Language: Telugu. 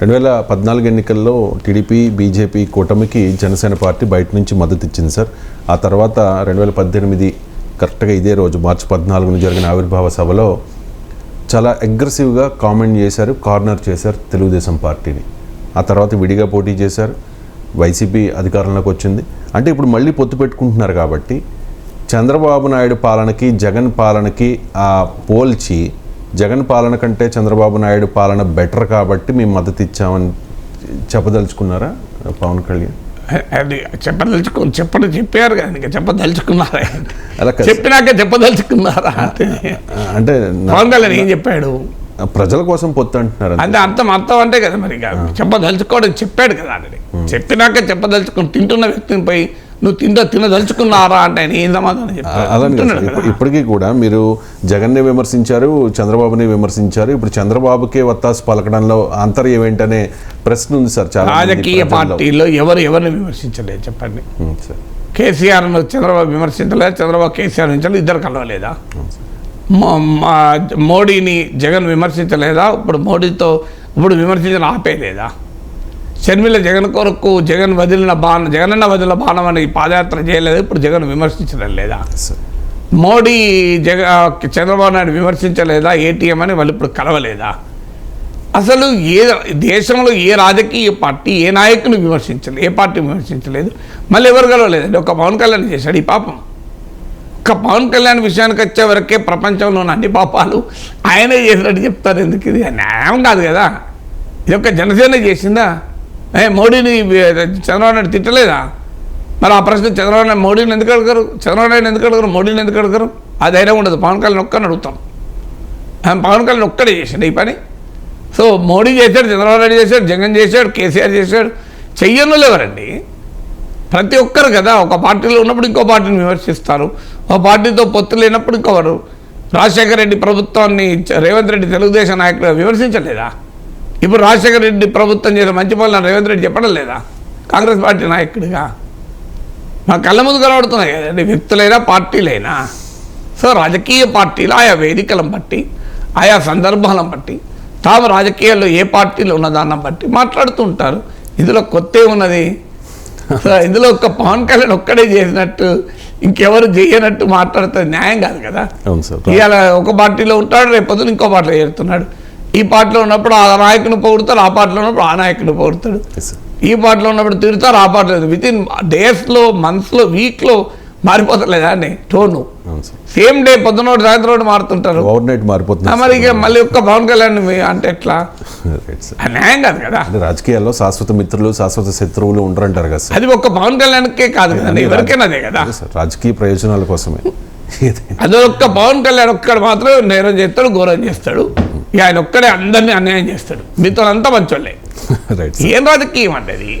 రెండు వేల పద్నాలుగు ఎన్నికల్లో టీడీపీ బీజేపీ కూటమికి జనసేన పార్టీ బయట నుంచి మద్దతు ఇచ్చింది సార్. ఆ తర్వాత రెండు వేల పద్దెనిమిది కరెక్ట్గా ఇదే రోజు మార్చి పద్నాలుగున జరిగిన ఆవిర్భావ సభలో చాలా అగ్రెసివ్గా కామెంట్ చేశారు కార్నర్ చేశారు తెలుగుదేశం పార్టీని. ఆ తర్వాత విడిగా పోటీ చేశారు వైసీపీ అధికారంలోకి వచ్చింది. అంటే ఇప్పుడు మళ్ళీ పొత్తు పెట్టుకుంటున్నారు కాబట్టి చంద్రబాబు నాయుడు పాలనకి జగన్ పాలనకి ఆ పోల్చి జగన్ పాలన కంటే చంద్రబాబు నాయుడు పాలన బెటర్ కాబట్టి మేము మద్దతు ఇచ్చామని చెప్పదలుచుకున్నారా పవన్ కళ్యాణ్? అది చెప్పదలుచుకో చెప్పడం చెప్పారు కదా ఇంకా చెప్పదలుచుకున్నారా? అలా. చెప్పినాక చెప్పదలుచుకున్నారా? అంటే పవన్ కళ్యాణ్ ఏం చెప్పాడు? ప్రజల కోసం పొత్తు అంటున్నారు. అంటే అర్థం అర్థం అంటే కదా మరి ఇక చెప్పదలుచుకోవడం చెప్పాడు కదా ఆల్రెడీ. చెప్పినాక చెప్పదలుచుకుని తింటున్న వ్యక్తిని పోయి నువ్వు తింటా తినదలుచుకున్నారా అంటే ఆయన ఏం సమాధానం చెప్తాడు అలానే ఇప్పటికీ కూడా మీరు జగన్ని విమర్శించారు చంద్రబాబుని విమర్శించారు. ఇప్పుడు చంద్రబాబుకే వత్తాసు పలకడంలో అంతర్యం ఏంటనే ప్రశ్న ఉంది సార్ చాలా రాజకీయ. పార్టీలో ఎవరు ఎవరిని విమర్శించలేదు చెప్పండి. కేసీఆర్ చంద్రబాబు విమర్శించలేదు? చంద్రబాబు కేసీఆర్ నుంచి ఇద్దరు కలవలేదా? మోడీని జగన్ విమర్శించలేదా? ఇప్పుడు మోడీతో ఇప్పుడు విమర్శించిన ఆపేలేదా? షర్మిల జగన్ కొరకు జగన్ వదిలిన బాణం జగనన్న వదిలిన బాణం అని పాదయాత్ర చేయలేదు. ఇప్పుడు జగన్ విమర్శించడం లేదా? మోడీ జగ చంద్రబాబు నాయుడు విమర్శించలేదా? ఏటీఎం అని వాళ్ళు ఇప్పుడు కలవలేదా? అసలు ఏ దేశంలో ఏ రాజకీయ పార్టీ ఏ నాయకుని విమర్శించలేదు ఏ పార్టీ విమర్శించలేదు? మళ్ళీ ఎవరు కలవలేదండి? ఒక పవన్ కళ్యాణ్ చేశాడు ఈ పాపం. ఒక పవన్ కళ్యాణ్ విషయానికి వచ్చే వరకే ప్రపంచంలో ఉన్న అన్ని పాపాలు ఆయనే చేసినట్టు చెప్తారు. ఎందుకు ఇది న్యాయం కాదు కదా? ఇది ఒక జనసేన చేసిందా? ఏ మోడీని చంద్రబాబు నాయుడు తిట్టలేదా? మరి ఆ ప్రశ్న చంద్రబాబు నాయుడు మోడీని ఎందుకు అడగరు? చంద్రబాబు నాయుడు ఎందుకు అడగరు? మోడీని ఎందుకు అడగరు? ఆ ధైర్యం ఉండదు. పవన్ కళ్యాణ్ ఒక్కని అడుగుతాం. పవన్ కళ్యాణ్ ఒక్కడే చేశాడు ఈ పని. సో మోడీ చేశాడు చంద్రబాబు నాయుడు చేశాడు జగన్ చేశాడు కేసీఆర్ చేశాడు. చెయ్యనులు ఎవరండి? ప్రతి ఒక్కరు కదా. ఒక పార్టీలో ఉన్నప్పుడు ఇంకో పార్టీని విమర్శిస్తారు. ఒక పార్టీతో పొత్తు లేనప్పుడు ఇంకోవారు రాజశేఖర రెడ్డి ప్రభుత్వాన్ని రేవంత్ రెడ్డి తెలుగుదేశం నాయకులు విమర్శించలేదా? ఇప్పుడు రాజశేఖర రెడ్డి ప్రభుత్వం చేసిన మంచి పనులను రేవంత్ రెడ్డి చెప్పడం లేదా? కాంగ్రెస్ పార్టీ నాయకుడిగా? మా కళ్ళ ముందు కనబడుతున్నాయి కదండి వ్యక్తులైనా పార్టీలైనా? సో రాజకీయ పార్టీలు ఆయా వేదికలను బట్టి ఆయా సందర్భాలను బట్టి తాము రాజకీయాల్లో ఏ పార్టీలో ఉన్నదాన్ని బట్టి మాట్లాడుతూ ఉంటారు. ఇందులో కొత్త ఉన్నది. సో ఇందులో ఒక్క పవన్ కళ్యాణ్ ఒక్కడే చేసినట్టు ఇంకెవరు చేయనట్టు మాట్లాడితే న్యాయం కాదు కదా. ఇవాళ ఒక పార్టీలో ఉంటాడు రేపు పొద్దున ఇంకో పార్టీలో చేరుతున్నాడు. ఈ పార్టీలో ఉన్నప్పుడు ఆ నాయకుని పొగుడుతాడు ఆ పార్టీలో ఉన్నప్పుడు ఆ నాయకుని పొగుడుతాడు. ఈ పాటలో ఉన్నప్పుడు తిరుగుతారు ఆ పాటలో విత్ ఇన్ డేస్లో మంత్స్లో వీక్లో మారిపోతలేదా అండి? టోను సేమ్ డే పొద్దున సాయంత్రం ఒకటి మారుతుంటారు. మారిపోతుంది మరి ఇక మళ్ళీ ఒక్క పవన్ కళ్యాణ్ అంటే ఎట్లా? న్యాయం కాదు కదా. రాజకీయాల్లో శాశ్వత మిత్రులు శాశ్వత శత్రువులు ఉండరంటారు కదా అది ఒక్క పవన్ కళ్యాణ్కే కాదు కదండి ఎవరికైనా అదే కదా. రాజకీయ ప్రయోజనాల కోసమే. అది ఒక్క పవన్ కళ్యాణ్ ఒక్కడు మాత్రం నేరం చేస్తాడు ఘోరం చేస్తాడు. ఆయన ఒక్కడే అందరినీ అన్యాయం చేస్తాడు. మీతో అంతా మంచోళ్ళే ఏం రాజకీయం అది?